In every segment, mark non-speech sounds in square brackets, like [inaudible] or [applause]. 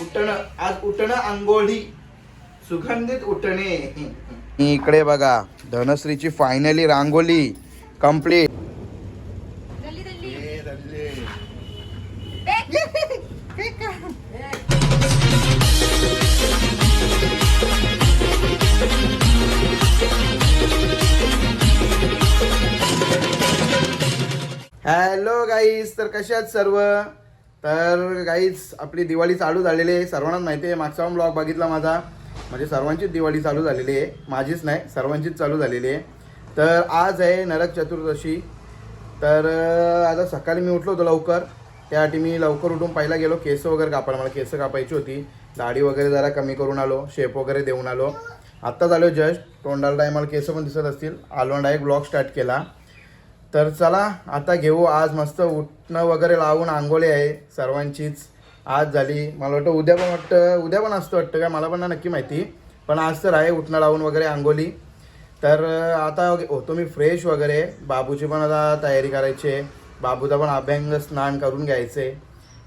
उठणं आज उठणं आंघोळी. सुगंधित उठणे इकडे बघा धनश्रीची finally rangoli complete hello guys तर कशा आहेत सर्व? तर काहीच आपली दिवाळी चालू झालेली आहे. सर्वांनाच माहिती आहे मागचा ब्लॉग बघितला माझा. म्हणजे सर्वांचीच दिवाळी चालू झालेली आहे. माझीच नाही सर्वांचीच चालू झालेली आहे. तर आज आहे नरक चतुर्दशी. तर आज आता सकाळी मी उठलो होतो लवकर. त्यासाठी मी लवकर उठून पहिला गेलो केस वगैरे कापायला. मला केस कापायची होती. दाढी वगैरे जरा कमी करून आलो शेप वगैरे देऊन आलो. आत्ताच आलो जस्ट. तोंडाला टायमाला केस पण दिसत असतील. आलो डायरेक्ट ब्लॉग स्टार्ट केला. तर चला आता घेऊ. आज मस्त उठणं वगैरे लावून आंघोळी आहे सर्वांचीच. आज झाली. मला वाटतं उद्या पण वाटतं उद्या पण असतं वाटतं का मला पण ना नक्की माहिती. पण आज तर आहे उठणं लावून वगैरे आंघोळी. तर आता होतो मी फ्रेश वगैरे. बाबूची पण आता तयारी करायची आहे. बाबूचा पण अभ्यंग स्नान करून घ्यायचे.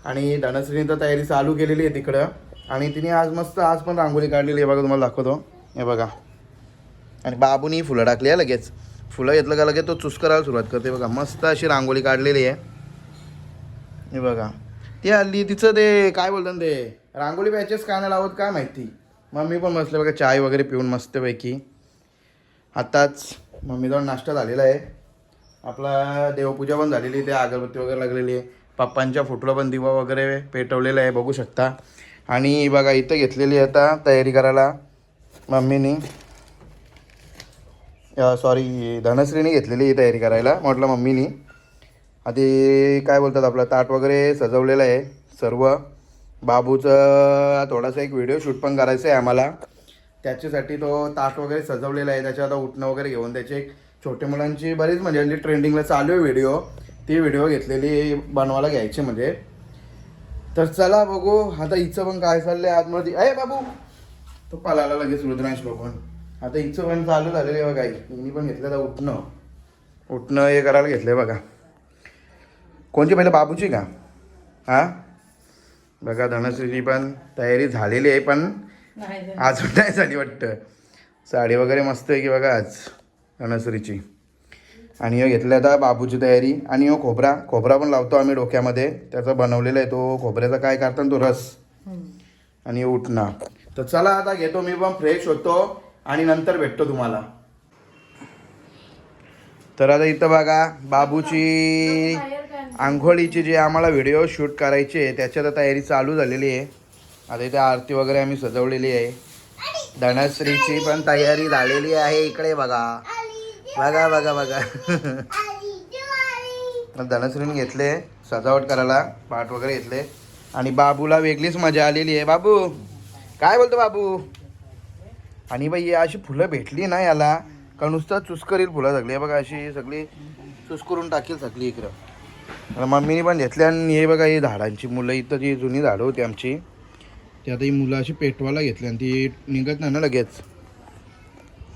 आणि धनश्रीने तर तयारी चालू केलेली आहे तिकडं. आणि तिने आज मस्त आज पण रांगोळी काढलेली आहे. बघा तुम्हाला दाखवतो. हे बघा. आणि बाबूनी फुलं टाकली आहे लगेच. फुलं घेतलं का लगेच तो चुस करायला सुरुवात करते बघा. मस्त अशी रांगोळी काढलेली आहे. हे बघा. ती हल्ली तिचं ते काय बोलतात ना ते रांगोळी बॅचेस काय नाही लावत काय माहिती? मम्मी पण मस्त बघा चाय वगैरे पिऊन मस्तपैकी. आत्ताच मम्मीजवळ नाश्ता झालेला आहे. आपला देवपूजा पण झालेली आहे ते अगरबत्ती वगैरे लागलेली आहे. पप्पांच्या फोटोला पण दिवा वगैरे पेटवलेला आहे बघू शकता. आणि बघा इथं घेतलेली आहे आता तयारी करायला मम्मीनी. सॉरी धनश्रीने घेतलेली ही तयारी करायला. म्हटलं मम्मीनी. आधी काय बोलतात आपलं ताट वगैरे सजवलेलं आहे सर्व. बाबूचं थोडासा एक व्हिडिओ शूट पण करायचं आहे आम्हाला. त्याच्यासाठी तो ताट वगैरे सजवलेला आहे. त्याच्या आता उठणं वगैरे घेऊन त्याचे एक छोटे मुलांची बरीच म्हणजे, म्हणजे हल्ली ट्रेंडिंगला चालू आहे व्हिडिओ ती व्हिडिओ घेतलेली बनवायला घ्यायची म्हणजे. तर चला बघू. आता हिचं पण काय चाललंय आतमध्ये. अय बाबू! तो पळाला लगेच रुद्रांश बघून. आता हिचं पण चालू झालेलं आहे बघा. हिने पण घेतलं तर उठणं उठणं हे करायला घेतलंय बघा. कोणची पहिले? बाबूची का? हा? बघा धनश्रीची पण तयारी झालेली आहे पण अजून नाही झाली वाटतं. साडी वगैरे मस्त आहे की बघा आज धनश्रीची. आणि घेतलं आता बाबूची तयारी. आणि ह्यो खोबरा. खोबरा पण लावतो आम्ही डोक्यामध्ये. त्याचा बनवलेला आहे तो. खोबऱ्याचा काय करता तो रस. आणि उठणं तर चला आता घेतो. मी पण फ्रेश होतो. आणि नंतर भेटतो तुम्हाला. तर आता इथं बघा बाबूची आंघोळीची जे आम्हाला व्हिडिओ शूट करायची आहे त्याच्यात आता तयारी चालू झालेली आहे. आता इथे आरती वगैरे आम्ही सजवलेली आहे. धनश्रीची पण तयारी झालेली आहे इकडे बघा. बघा बघा बघा. धनश्रीने घेतले सजावट करायला पाठ वगैरे घेतले. आणि बाबूला वेगळीच मजा आलेली आहे. बाबू काय बोलतो बाबू? आणि बाई अशी फुलं भेटली ना याला का नुसतं चुस करील फुलं सगळी. बघा अशी सगळी चुस करून टाकील सगळी इकडं. मम्मीने पण घेतली आणि हे बघा ही झाडांची मुलं इथं जी जुनी झाडं होती आमची ती आता ही मुलं अशी पेटवायला घेतली आणि ती निघत नाही ना लगेच.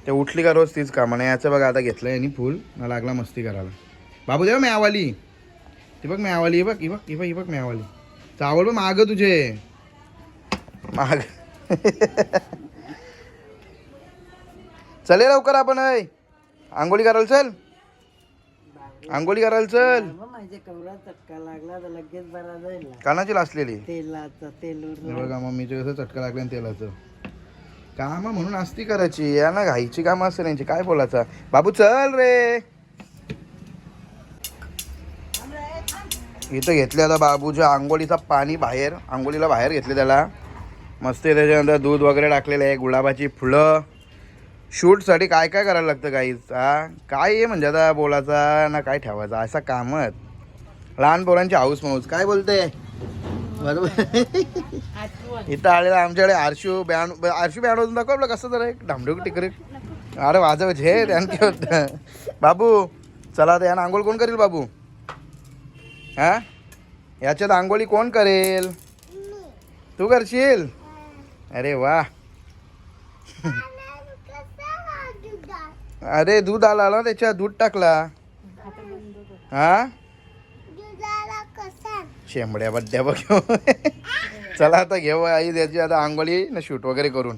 ते उठली का रोज तीच कामाने याचं बघा आता घेतलं यांनी फुल. ना लागला मस्ती करायला. बाबू देवा म्यावाली. ती बघ म्यावाली ही बघ ही बघ ही बघ ही बघ म्यावाली. चावल बघ माग तुझे. माग. [laughs] चले लवकर आपण ऐ. आंघोळी करायला चल. आंघोळी करायला चल. माझ्या कवरा चटका लागला तर लगेच बरा जाईल कानाची लासलेली तेलाचा तेल बघा मम्मीचे कसं चटका लागला तेलाचं. काम म्हणून असती करायची. या ना घाईची कामं असते त्यांची. काय बोलायचं? बाबू चल रे. इथं घेतले आता बाबूच्या आंघोळीचा पाणी बाहेर. आंघोळीला बाहेर घेतले त्याला. मस्त आहे त्याच्यानंतर दूध वगैरे टाकलेलं आहे गुलाबाची फुलं. शूटसाठी काय काय करायला लागतं काहीच हा काय आहे म्हणजे आता बोलायचा ना काय ठेवायचा? असा कामत लहान पोरांची हाऊस माऊस काय बोलते? बरोबर. इथं आलेला आमच्याकडे आरशू बँड आरशू बँड वाजून दाखव आपलं कसं जरा एक डामडूक टिकरे अरे वाजव झे आणखी बाबू चला आता यानं आंघोळ कोण करेल बाबू? हा? याच्यात आंघोळी कोण करेल? तू करशील? अरे वा. अरे दूध आला ना त्याच्यात दूध टाकला. हा? शेंबड्या बड्ड्या बघ. चला आता घेऊ आई त्याची आता आंघोळी ना शूट वगैरे करून.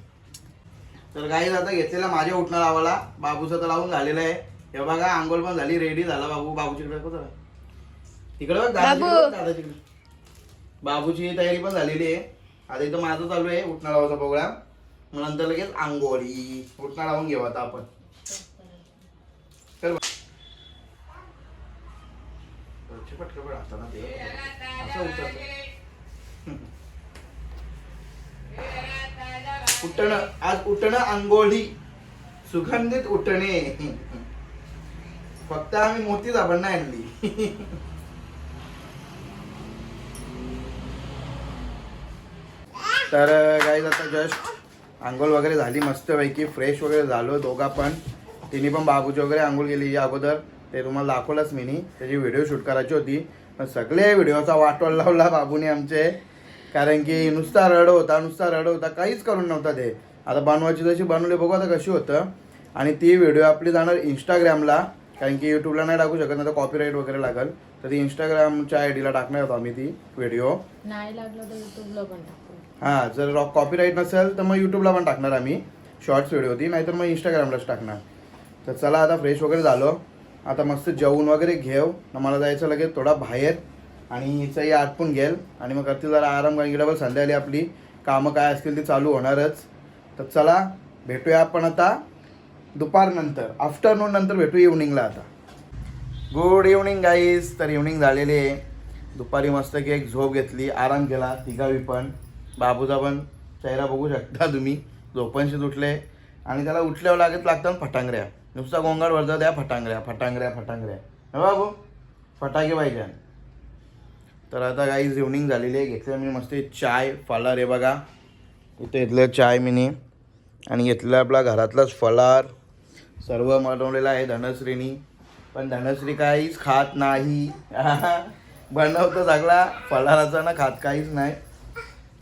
तर काही आता घेतलेला माझ्या उठणार लावाला. बाबूचं तर लावून झालेलं आहे. हे बघा आंघोळ पण झाली रेडी झाला बाबू. बाबूच्याकडे बघ जरा. तिकडे बघ. बाबूची तयारी पण झालेली आहे. आता इथं माझं चालू आहे उठणार लावायचा प्रोग्राम मग नंतर लगेच आंघोळी. उठणार लावून घेऊ आता आपण चल बा. असताना ते. असं उतरतं. [laughs] उठणं आज उठणं आंघोळी. सुगंधित उठणे. फक्त आम्ही साबण नाही आणली. [laughs] तर काय आता जस्ट आंघोळ वगैरे झाली मस्तपैकी. फ्रेश वगैरे झालो दोघा पण तिने पण बाबूची वगैरे आंघोळ केली या अगोदर. ते तुम्हाला दाखवलंच मी नी. त्याची व्हिडिओ शूट करायची होती. पण सगळे व्हिडिओचा वाटोळ लावला बाबूने आमचे. कारण की नुसता रड होता नुसता रड होता. काहीच करून नव्हता ते. आता बनवायची जशी बनवली बघू आता कशी होतं. आणि ती व्हिडिओ आपली जाणार इंस्टाग्रामला कारण की यूट्यूबला नाही टाकू शकत नाही तर कॉपीराईट वगैरे लागेल. तर ती इंस्टाग्रामच्या आय डीला टाकणार होतो आम्ही ती व्हिडिओ नाही लागलं तर युट्यूबला पण टाकू. हां जर कॉपीराईट नसेल तर मग यूट्यूबला पण टाकणार आम्ही. शॉर्ट्स व्हिडिओ होती नाहीतर मग इंस्टाग्रामलाच टाकणार. तर चला आता फ्रेश वगैरे झालो. आता मस्त जेवून वगैरे घेऊ मला जायचं लगेच थोडा बाहेर. आणि हिचंही आटपून घेईल आणि मग करते जरा आराम कारण की डबल संध्याकाळी आपली. कामं काय असतील ती चालू होणारच. तर चला भेटूया आपण आता दुपारनंतर आफ्टरनून नंतर भेटू इव्हनिंगला आता. गुड इव्हनिंग गाईज तर इव्हनिंग झालेली आहे. दुपारी मस्त की एक झोप घेतली. आराम केला. तिघावी पण. बाबूचा पण चेहरा बघू शकता तुम्ही. झोपणशीच उठले. आणि त्याला उठल्यावर लागत लागतात फटांगऱ्या नुसता गोंगाट वरचा द्या फटांगऱ्या फटांगऱ्या फटांगऱ्या हे बाबू फटाके पाहिजे. तर आता काही इव्हनिंग झालेली आहे. घेतलं मी मस्त चाय फलार आहे बघा. इथे घेतलं चाय मिनी आणि घेतलं आपला घरातलाच फलार. सर्व बनवलेलं आहे धनश्रीनी. पण धनश्री काहीच खात नाही. [laughs] बनवतो सगळा. फलाराचा ना खात काहीच नाही.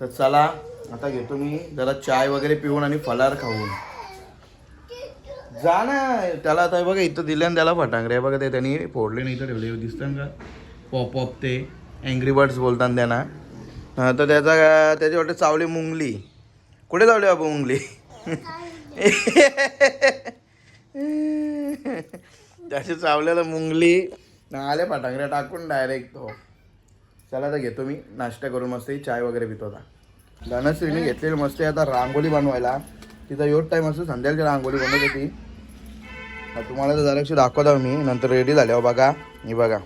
तर चला आता घेतो मी. जरा चाय वगैरे पिऊन आणि फलार खाऊन. जा ना. त्याला आता बघा इथं दिले आणि त्याला फटांगरे बघा ते त्यांनी फोडले नाही तर ठेवले. दिसतं का पॉप पॉप ते. अँग्री बर्ड्स बोलतात त्यांना. तर त्याचा त्याच्या वाटतं चावली मुंगली. कुठे चावली बाबा मुंगली? त्याच्या चावल्याला मुंगली. आले फटांगऱ्या टाकून डायरेक्ट तो. चला आता घेतो मी. नाश्ता करून मस्त चाय वगैरे पितो आता. धनश्रीने घेतलेली मस्त आता रांगोळी बनवायला. तिचा योट टाईम असतो संध्याकाळची रांगोळी बनवत होती तुम्हाला तर जराशी दाखवतो मी. नंतर रेडी झाल्यावर बघा. ही बघा.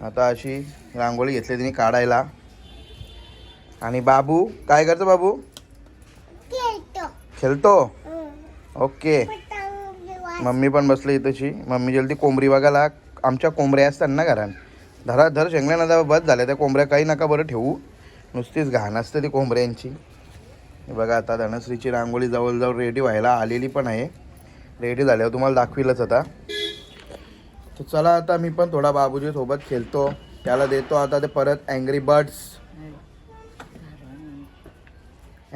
आता अशी रांगोळी घेतली तिने काढायला. आणि बाबू काय करतो बाबू? खेळतो. ओके. मम्मी पण बसली इथंची मम्मी जलदी कोंबडी बघायला. आमच्या कोंबड्या असतात ना घरात. धरा धर शेंगल्या ना बस झाल्या त्या कोंबड्या काही नका बरं ठेवू. नुसतीच घाण असते ती कोंबड्यांची. हे बघा आता धनश्रीची रांगोळी जवळजवळ रेडी व्हायला आलेली पण आहे. रेडी झाल्यावर तुम्हाला दाखविलंच आता. तर चला आता मी पण थोडा बाबूजी सोबत खेळतो. त्याला देतो आता ते परत अँग्री बर्ड्स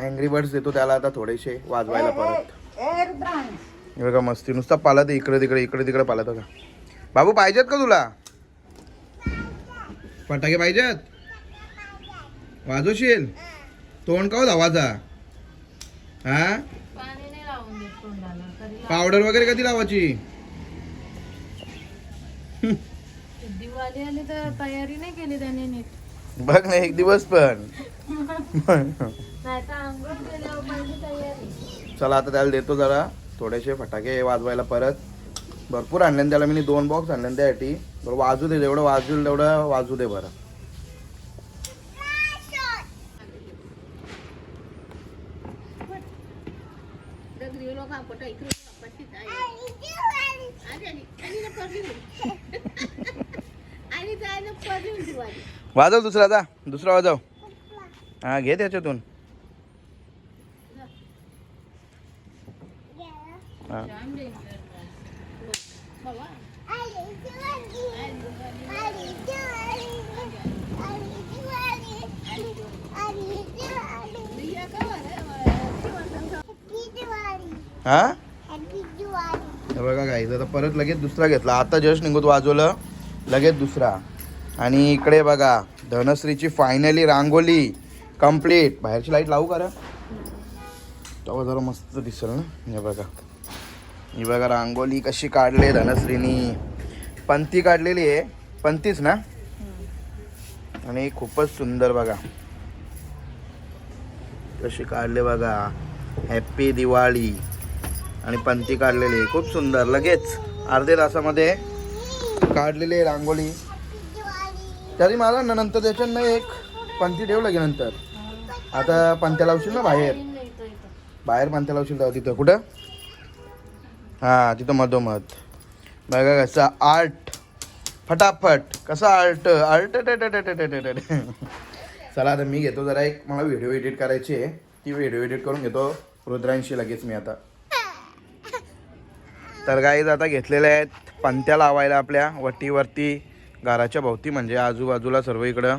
अँग्री बर्ड्स देतो त्याला आता थोडेसे वाजवायला परत. हे बघा मस्ती नुसता पालत इकडे तिकडे इकडे तिकडे पालत बघा बाबू पाहिजेत का तुला? फटाके पाहिजेत? वाजवशील? तोंड का धावाचा हा पाणी नाही लावून देत तोंडाला तरी पावडर वगैरे कधी लावायची? लाव- दिवाळी आली तर तयारी नाही केली त्याने नीट. बघ ना एक दिवस पण. नाही तर आंघोळ केल्यावर पाहिजे तयारी. चला आता त्याला देतो जरा. थोडेसे फटाके वाजवायला परत. भरपूर आणले ना त्याला. मी दोन बॉक्स आणले ना त्यासाठी. बरं वाजू दे जेवढं वाजवेल तेवढं वाजू दे बरं. वाजव दुसरा जा दुसरा वाजव. हा घे त्याच्यातून. हा? हे बघा काय आता परत लगेच दुसरा घेतला. आता जस्ट निघत वाजवलं लगेच दुसरा. आणि इकडे बघा धनश्रीची फायनली रांगोली कंप्लीट बाहेरची लाइट लावू करा तेव्हा जरा मस्त दिसेल ना? हे बघा. ही बघा रांगोली कशी काढली धनश्रीनी. पंती काढलेली आहे. पंतीच ना? आणि खूपच सुंदर बघा. कशी काढले बघा. हॅप्पी दिवाळी. आणि पंती काढलेली. आहे. खूप सुंदर. लगेच अर्ध्या तासामध्ये काढलेली आहे रांगोळी. तरी मला ना नंतर त्याच्यानं एक पंती ठेव लगे नंतर. आता पंत्या लावशील ना बाहेर? बाहेर पंत्या लावशील तेव्हा तिथं. कुठं? हां तिथं मधोमध. बघा कसं आर्ट. फटाफट. कसं आर्ट. आर्ट चला आता मी घेतो जरा एक. मला व्हिडिओ एडिट करायची आहे. ती व्हिडिओ एडिट करून घेतो. रुद्रांशी लगेच मी आता. तर गाईज आता घेतलेल्या आहेत. पंत्या लावायला आपल्या वटीवरती घराच्या भोवती म्हणजे आजूबाजूला सर्व इकडं.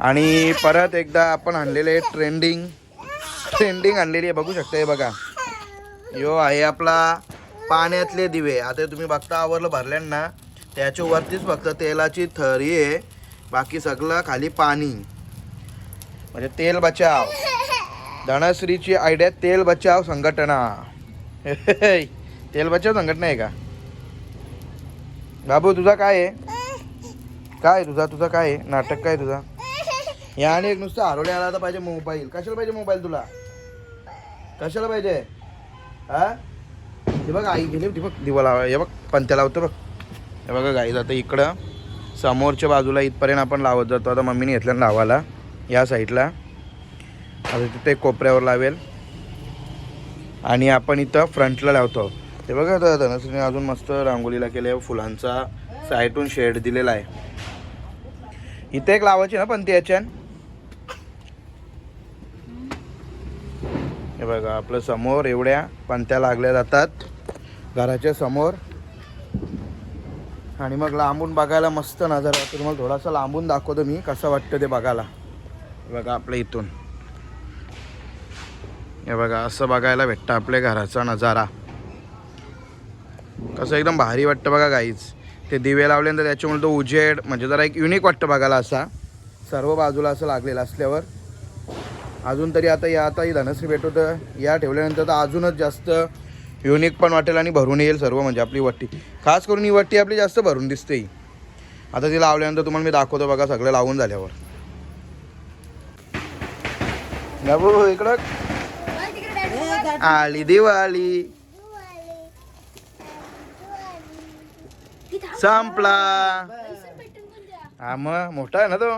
आणि परत एकदा आपण आणलेले ट्रेंडिंग ट्रेंडिंग आणलेली आहे. बघू शकता हे बघा. यो आहे आपला पाण्यातले दिवे. आता तुम्ही बघता आवरलं भरल्यानं. त्याच्या वरतीच फक्त तेलाची थरी आहे. बाकी सगळं खाली पाणी. म्हणजे तेल बचाव. धनश्रीची आयडिया तेल बचाव संघटना. [laughs] तेल बचाव संघटना आहे का? बाबू तुझा काय आहे? काय तुझा? तुझा काय आहे? नाटक काय तुझा? या आणि एक नुसतं हरवले आला तर पाहिजे मोबाईल. कशाला पाहिजे मोबाईल तुला? कशाला पाहिजे? हा? हे बघ आई गेली ती बघ दिवा लावा हे बघ पंत्या लावतो बघ. हे बघा गाई जातं इकडं समोरच्या बाजूला इथपर्यंत आपण लावत जातो. आता मम्मीने घेतलं लावायला या साईडला आता तिथे कोपऱ्यावर लावेल. आणि आपण इथं फ्रंटला लावतो. ते बघा आता धनश्रीने अजून मस्त रांगोलीला केले फुलांचा साईटून शेड दिलेला आहे. इथे एक लावायची ना पण ती याच्यान हे बघा आपलं समोर एवढ्या पंत्या लागल्या जातात. घराच्या समोर. आणि मग लांबून बघायला मस्त नजारा तर तुम्हाला थोडासा लांबून दाखवतो मी कसं वाटतं ते बघायला. हे बघा आपल्या इथून. हे बघा असं बघायला भेटतं आपल्या घराचा नजारा. कसं एकदम भारी वाटतं बघा गाईच ते दिवे लावल्यानंतर त्याच्यामुळे तो उजेड म्हणजे जरा एक युनिक वाटतं बघायला असा. सर्व बाजूला असं लागलेलं असल्यावर. अजून तरी आता या आता ही धनश्री भेटवतं या ठेवल्यानंतर तर अजूनच जास्त युनिक पण वाटेल आणि भरून येईल सर्व म्हणजे आपली वट्टी. खास करून ही वट्टी आपली जास्त भरून दिसते ही. आता ती लावल्यानंतर तुम्हाला मी दाखवतो बघा सगळं लावून झाल्यावर. इकडं. आली दिवाळी. संपला. हा मग मोठा आहे ना तो?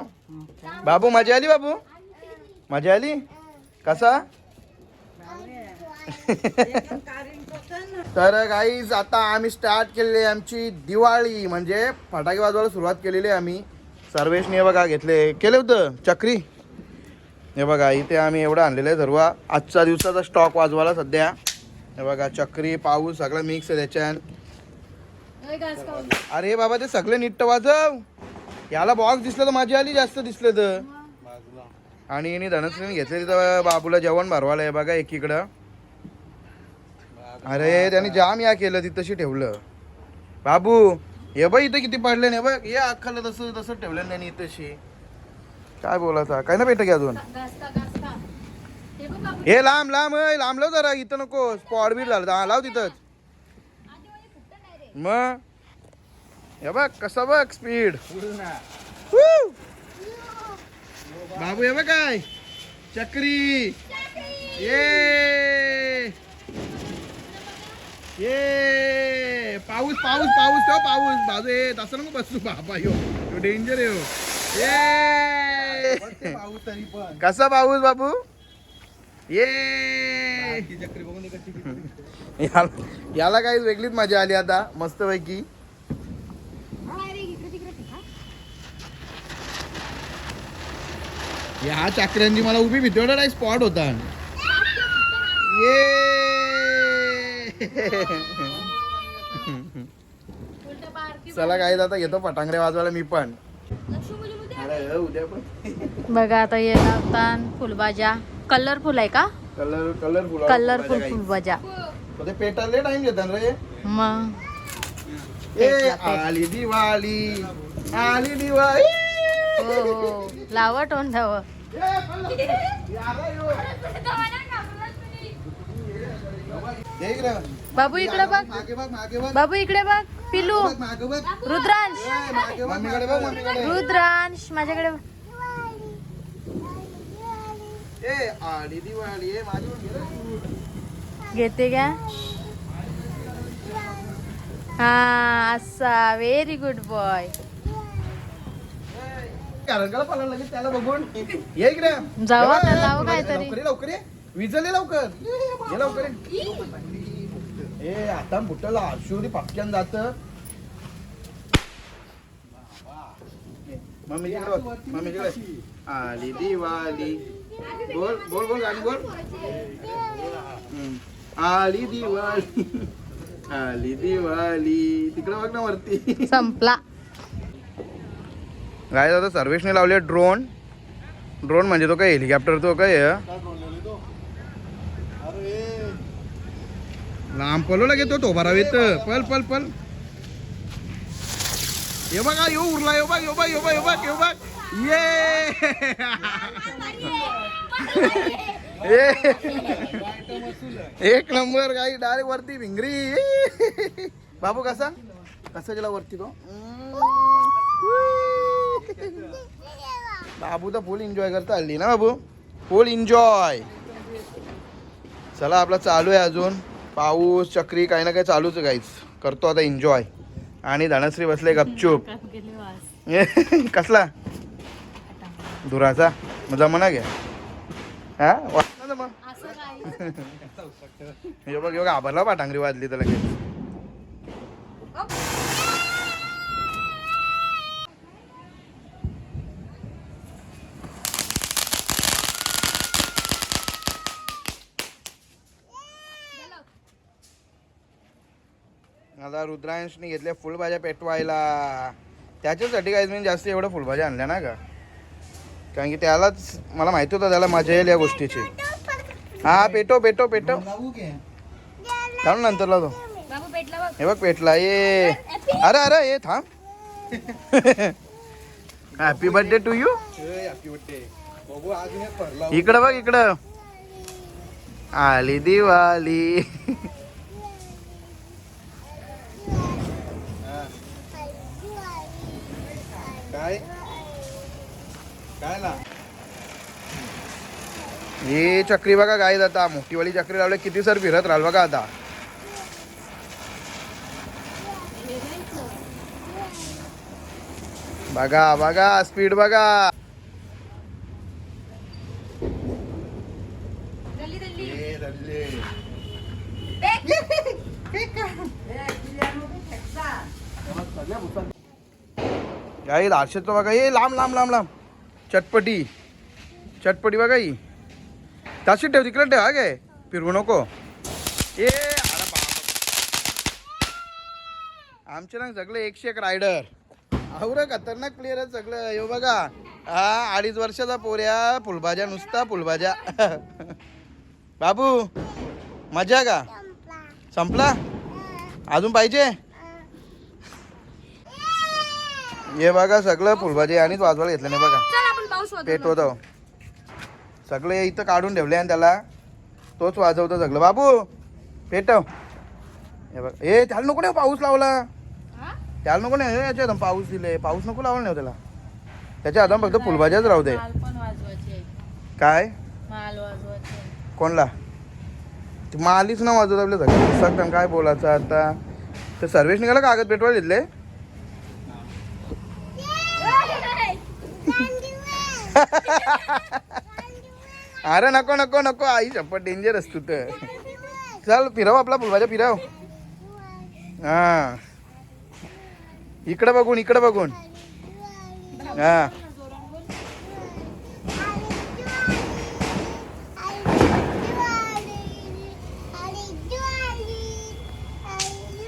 बाबू मजा आली बाबू? मजा आली? कसा? तर गाईज आता आम्ही स्टार्ट केलेली आहे आमची दिवाळी. म्हणजे फटाके वाजवायला सुरुवात केलेली आहे आम्ही. सर्वेशने बघा घेतले. केले होतं? चक्री? हे बघा इथे आम्ही एवढं आणलेलं आहे सर्व आजचा दिवसाचा स्टॉक वाजवायला सध्या. हे बघा चक्री पाऊस सगळं मिक्स आहे त्याच्यात. अरे बाबा ते सगळे नीट वाजव. याला बॉक्स दिसलं तर माझी आली जास्त दिसलं तर. आणि यांनी धनश्रीने घेतले तिथं बाबूला जेवण भरवायला आहे बघा एकीकडं. अरे त्याने जाम या केलं तिथं तशी ठेवलं. बाबू हे बघ इथं किती पडले नाही बघ. हे अख्खाला तसं तसं ठेवलं त्यांनी इथंशी. काय बोलायचा? काय ना भेट की अजून. हे लांब लांब ए, लांब लाव जरा इथं नको. स्पॉट बीट झालं. लाव तिथंच. मग हे बघ कसं बघ स्पीड बाबू हे बघ काय? चक्री. ये. ये. पाऊस पाऊस पाऊस तो पाऊस. बाजू ये तसं नको बसू बाबा यो. यो डेंजर आहे हो. ये. कसा पाऊस बाबू? ये. [laughs] याला याला काही वेगळीच मजा आली आता मस्त पैकी या चाकऱ्यांची मला उभी भीती वाटत स्पॉट होता. ये! चला काय आता घेतो फटांगडे वाजवायला मी पण. बघा आता लावतान फुलभाज्या. कलरफुल आहे का? कलर कलरफुल कलरफुल फुलभाज्या. ते पेटायला टाइम घेतात रे. मग? ए आली दिवाळी आली दिवाळी. हो हो. लावा तोंडावं इकडे. बाबू इकडे बघ. मागे बघ मागे बघ. बाबू इकडे बघ मागे बघ रुद्रांश. ए, मागे बघ मम्मीकडे बघ मम्मीकडे रुद्रांश माझ्याकडे बघ. ए आली दिवाळी. ए माझी. घेते का? हा असा व्हेरी गुड बॉय त्याला बघून. ये इकडे. लावू काहीतरी. लवकर. विजल लवकर. ये लवकर. ये. ए आता बुटला आरशोरी पटक्यान जात. मम्मी मम्मी आली दिवाळी बोल बोल बोल गाणी बोल. आली दिवाळी. आली दिवाळी. तिकडे बघ ना वरती. संपला. काय आता सर्वेशने लावले ड्रोन ड्रोन म्हणजे तो काय हेलिकॉप्टर तो काय लांब पलो लागे तो टोबारावेत पल पल पल ये बघा यो उरला यो बघ यो बघ यो बघ यो बघ यो बघ. ये. [laughs] ये. [laughs] एक नंबर गाई डायरेक्ट वरती भिंगरी. बाबू कसा? कसा गेला वरती तो? बाबू तर फुल एन्जॉय करता हल्ली ना बाबू? फुल एन्जॉय चला आपला चालू आहे अजून. पाऊस चक्री काही ना काही चालूच काहीच करतो आता एन्जॉय आणि धनश्री बसले गपचूप. [laughs] कसला? धुराचा? मग जमना घ्या. हा? वाटलं ना मग हे बघ हे आभारला हो पाटांगरी वाजली तर लगेच. आता रुद्रांशने घेतल्या फुलभाज्या पेटवायला. त्याच्यासाठी काय मी जास्त एवढं फुलभाज्या आणल्या ना का कारण की त्यालाच मला माहिती होतं त्याला मजा येईल या गोष्टीची. हा पेटो पेटो पेटो थांब नंतर लावतो बघ. हे बघ पेटला. ये. अरे अरे ये थांब. हॅपी बर्थडे टू यू इकडं बघ इकडं. आली दिवाळी काय काय ना ही चक्री बघा काय आता मोठीवाली चक्री लावली किती सर फिरत राहाल बघा आता. बघा बघा स्पीड बघा. काही आरशेत बघा ये लांब लांब लांब लांब. चटपटी चटपटी बघा ही. ताशी ठेव तिकडे ठेव काय? फिरवू नको. ए आमचे ना सगळे एकशे एक रायडर आवर खतरनाक प्लेअर आहे सगळं. यो बघा. हा अडीच वर्षाचा पोऱ्या फुलभाज्या नुसता फुलभाज्या. [laughs] बाबू मजा का? संपला? अजून पाहिजे? हे बघा सगळं फुलभाजी आणि वाजवायला घेतलं नाही बघा. पाऊस पेटवतो सगळे इथं काढून ठेवले आणि त्याला तोच वाजवतो सगळं. बाबू पेटव हे बघ ए त्याला नको नाही पाऊस लावला. त्याला नको नाही याच्या हातात पाऊस दिले. पाऊस नको लावला नाही हो त्याला. त्याच्या हातात फक्त फुलभाज्याच राहू दे. काय? कोणला? ती मालीच ना वाजवत आपल्या सगळं काय बोलायचं आता? तर सर्वेश निघाला कागद पेटवायला दिले [laughs] अरे नको नको नको. आई शपथ डेंजर असतो तर. चल फिरव आपला फुलभाज्या फिरव. हा. इकडे बघून इकडे बघून. हा.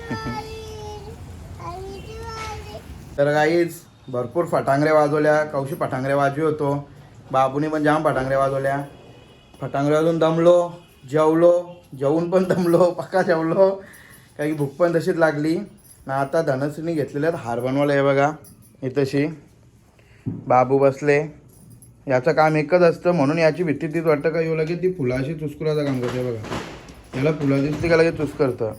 [laughs] तर काहीच भरपूर फटांगऱ्या वाजवल्या कौशी फटांगऱ्या वाजवी होतो बाबूने पण जाम फटांगऱ्या वाजवल्या. फटांगऱ्या वाजून दमलो जेवलो जेवून पण दमलो [laughs] पक्का जेवलो. काही भूक पण तशीच लागली. ना आता धनश्रीने घेतलेल्या आहेत हार बनवायला हे बघा इथंशी. बाबू बसले. याचं काम एकच असतं म्हणून याची भीती तीच वाटतं का येऊ लगेच ती फुलाशी चुस्कुराचं काम करते बघा. याला फुला दिसते का लगेच चुसकरतं.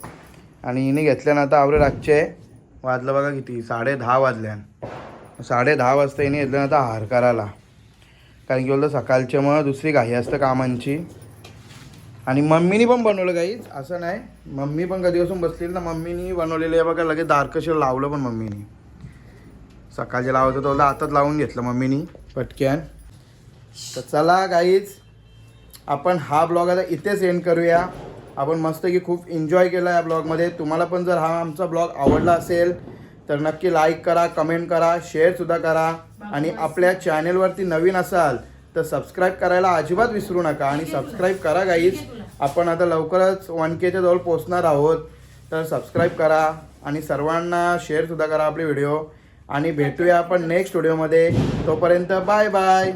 आणि हिने आता आवरे रातचे. वाजलं बघा किती साडे दहा वाजल्यान. साडे दहा वाजता येणे येतलं घेतल्यानंतर हार करायला कारण की बोलतो सकाळच्या मग दुसरी घाई असतं कामांची. आणि मम्मीनी पण बनवलं काहीच असं नाही. मम्मी पण कधीपासून बसलेली ना मम्मीनी बनवलेलं आहे बघा लगेच दारकशीर लावलं पण मम्मीनी. सकाळचे लावायचं होतं आताच लावून घेतलं मम्मीनी पटक्यान तर चला गाईच आपण हा ब्लॉग आता इथेच एंड करूया. आपण मस्त की खूप एन्जॉय केला या ब्लॉगमध्ये. तुम्हाला पण जर हा आमचा ब्लॉग आवडला असेल तर नक्की लाईक करा कमेंट करा शेअरसुद्धा करा. आणि आपल्या चॅनेलवरती नवीन असाल तर सबस्क्राईब करायला अजिबात विसरू नका. आणि सबस्क्राईब करा गाईज आपण आता लवकरच वन केच्या जवळ पोचणार आहोत. तर सबस्क्राईब करा आणि सर्वांना शेअरसुद्धा करा आपले व्हिडिओ आणि भेटूया आपण नेक्स्ट व्हिडिओमध्ये तोपर्यंत बाय बाय